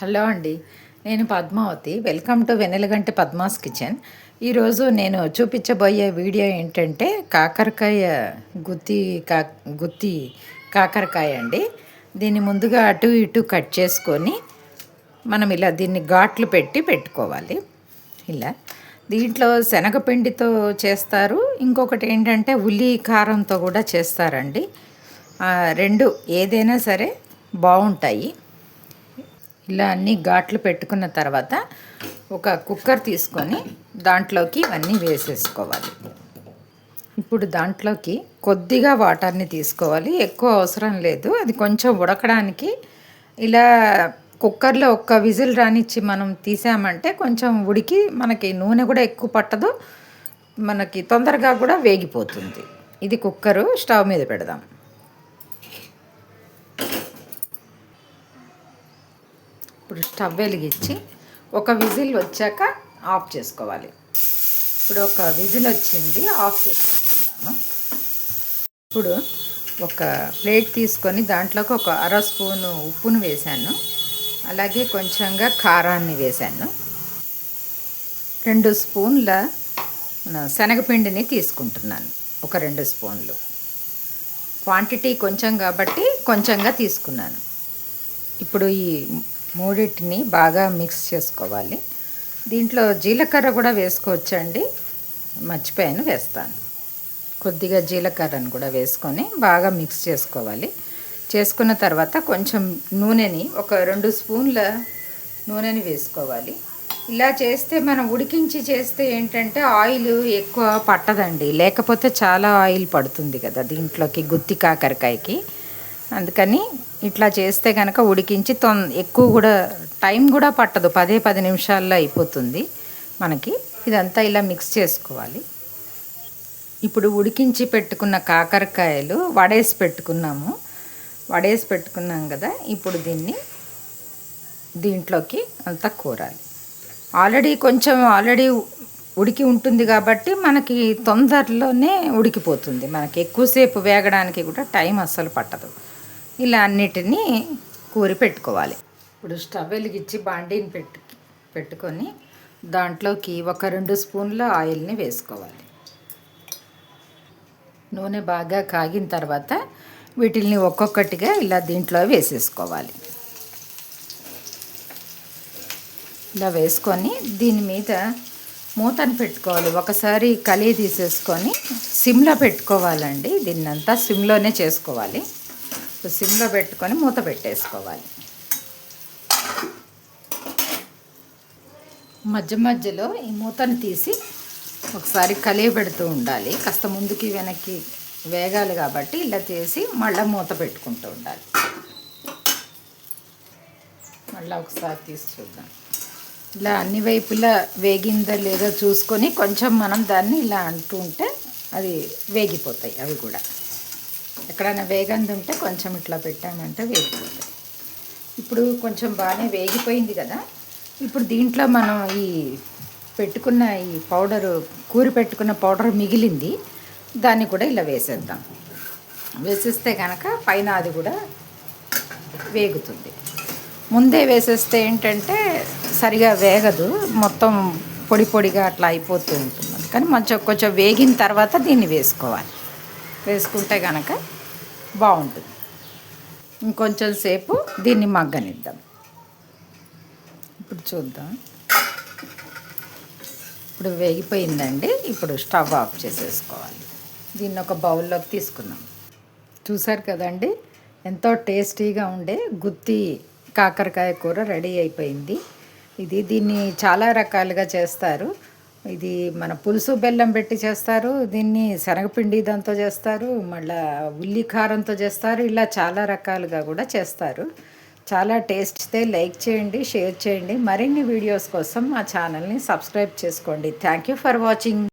Hello అండి. నేను Padmavathi. Welcome to Vennelaganti Padma's kitchen. ఈరోజు నేను చూపించబోయే వీడియో ఏంటంటే కాకరకాయ గుత్తి కా గుత్తి కాకరకాయ అండి. దీన్ని ముందుగా అటు ఇటు కట్ చేసుకొని మనం ఇలా దీన్ని ఘాట్లు పెట్టి పెట్టుకోవాలి. ఇలా. దీంట్లో శనగపిండితో చేస్తారు. ఇంకొకటి ఏంటంటే ఉల్లి కారంతో కూడా చేస్తారండి. రెండు ఏదైనా సరే బాగుంటాయి. ఇలా అన్ని ఘాట్లు పెట్టుకున్న తర్వాత ఒక కుక్కర్ తీసుకొని దాంట్లోకి ఇవన్నీ వేసేసుకోవాలి. ఇప్పుడు దాంట్లోకి కొద్దిగా వాటర్ని తీసుకోవాలి. ఎక్కువ అవసరం లేదు. అది కొంచెం ఉడకడానికి ఇలా కుక్కర్లో ఒక్క విజిల్ రానిచ్చి మనం తీసామంటే కొంచెం ఉడికి మనకి నూనె కూడా ఎక్కువ పట్టదు. మనకి తొందరగా కూడా వేగిపోతుంది. ఇది కుక్కరు స్టవ్ మీద పెడదాం. ఇప్పుడు స్టవ్ వెలిగించి ఒక విజిల్ వచ్చాక ఆఫ్ చేసుకోవాలి. ఇప్పుడు ఒక విజిల్ వచ్చింది ఆఫ్ చేసుకుంటాను ఇప్పుడు ఒక ప్లేట్ తీసుకొని దాంట్లోకి ఒక అర స్పూను ఉప్పును వేశాను. అలాగే కొంచెంగా కారాన్ని వేశాను. రెండు స్పూన్ల శనగపిండిని తీసుకుంటున్నాను ఒక రెండు స్పూన్లు. క్వాంటిటీ కొంచెం కాబట్టి కొంచెంగా తీసుకున్నాను. ఇప్పుడు ఈ మూడింటిని బాగా మిక్స్ చేసుకోవాలి. దీంట్లో జీలకర్ర కూడా వేసుకోవచ్చండి. మర్చిపోయాను వేస్తాను. కొద్దిగా జీలకర్రను కూడా వేసుకొని బాగా మిక్స్ చేసుకోవాలి. చేసుకున్న తర్వాత కొంచెం నూనెని ఒక రెండు స్పూన్ల నూనెని వేసుకోవాలి. ఇలా చేస్తే మనం ఉడికించి చేస్తే ఏంటంటే ఆయిల్ ఎక్కువ పట్టదండి. లేకపోతే చాలా ఆయిల్ పడుతుంది కదా దీంట్లోకి గుత్తి కాకరకాయకి. అందుకని ఇట్లా చేస్తే కనుక ఉడికించి తొం ఎక్కువ కూడా టైం కూడా పట్టదు. పదే పది నిమిషాల్లో అయిపోతుంది మనకి. ఇదంతా ఇలా మిక్స్ చేసుకోవాలి. ఇప్పుడు ఉడికించి పెట్టుకున్న కాకరకాయలు వడేసి పెట్టుకున్నాము. వడేసి పెట్టుకున్నాం కదా ఇప్పుడు దీన్ని దీంట్లోకి అంతా కూరాలి. ఆల్రెడీ కొంచెం ఆల్రెడీ ఉడికి ఉంటుంది కాబట్టి మనకి తొందరలోనే ఉడికిపోతుంది. మనకి ఎక్కువసేపు వేగడానికి కూడా టైం అస్సలు పట్టదు. ఇలా అన్నిటినీ కూరి పెట్టుకోవాలి. ఇప్పుడు స్టవ్ వెలిగించి బాండీని పెట్టు పెట్టుకొని దాంట్లోకి ఒక రెండు స్పూన్ల ఆయిల్ని వేసుకోవాలి. నూనె బాగా కాగిన తర్వాత వీటిల్ని ఒక్కొక్కటిగా ఇలా దీంట్లో వేసేసుకోవాలి. ఇలా వేసుకొని దీని మీద మూతను పెట్టుకోవాలి. ఒకసారి కలి తీసేసుకొని సిమ్లో పెట్టుకోవాలండి. దీన్నంతా సిమ్లోనే చేసుకోవాలి. సిమ్లో పెట్టుకొని మూత పెట్టేసుకోవాలి. మధ్య మధ్యలో ఈ మూతను తీసి ఒకసారి కలియబెడుతూ ఉండాలి. కాస్త ముందుకి వెనక్కి వేగాలి కాబట్టి ఇలా చేసి మళ్ళీ మూత పెట్టుకుంటూ ఉండాలి. మళ్ళీ ఒకసారి తీసి చూద్దాం. ఇలా అన్ని వైపులా వేగిందా లేదో చూసుకొని కొంచెం మనం దాన్ని ఇలా అంటూ ఉంటే అది వేగిపోతాయి అవి కూడా. ఎక్కడైనా వేగంది ఉంటే కొంచెం ఇట్లా పెట్టామంటే వేగిపోతుంది ఇప్పుడు కొంచెం బాగానే వేగిపోయింది కదా. ఇప్పుడు దీంట్లో మనం ఈ పెట్టుకున్న ఈ పౌడరు కూరి పెట్టుకున్న పౌడర్ మిగిలింది. దాన్ని కూడా ఇలా వేసేద్దాం. వేసేస్తే కనుక పైన అది కూడా వేగుతుంది. ముందే వేసేస్తే ఏంటంటే సరిగా వేగదు. మొత్తం పొడి పొడిగా అట్లా అయిపోతూ ఉంటుంది. కానీ మంచి కొంచెం వేగిన తర్వాత దీన్ని వేసుకోవాలి. వేసుకుంటే కనుక బాగుంటుంది. ఇంకొంచెం సేపు దీన్ని మగ్గనిద్దాం. ఇప్పుడు చూద్దాం. ఇప్పుడు వేగిపోయిందండి. ఇప్పుడు స్టవ్ ఆఫ్ చేసేసుకోవాలి. దీన్ని ఒక బౌల్లోకి తీసుకున్నాం చూసారు కదండి? ఎంతో టేస్టీగా ఉండే గుత్తి కాకరకాయ కూర రెడీ అయిపోయింది. ఇది దీన్ని చాలా రకాలుగా చేస్తారు. ఇది మన పులుసు బెల్లం పెట్టి చేస్తారు దీన్ని శనగపిండి దాంతో చేస్తారు మళ్ళా ఉల్లి కారంతో చేస్తారు ఇలా చాలా రకాలుగా కూడా చేస్తారు. చాలా టేస్ట్తే లైక్ చేయండి షేర్ చేయండి. మరిన్ని వీడియోస్ కోసం మా ఛానల్ని సబ్స్క్రైబ్ చేసుకోండి. Thank you for watching.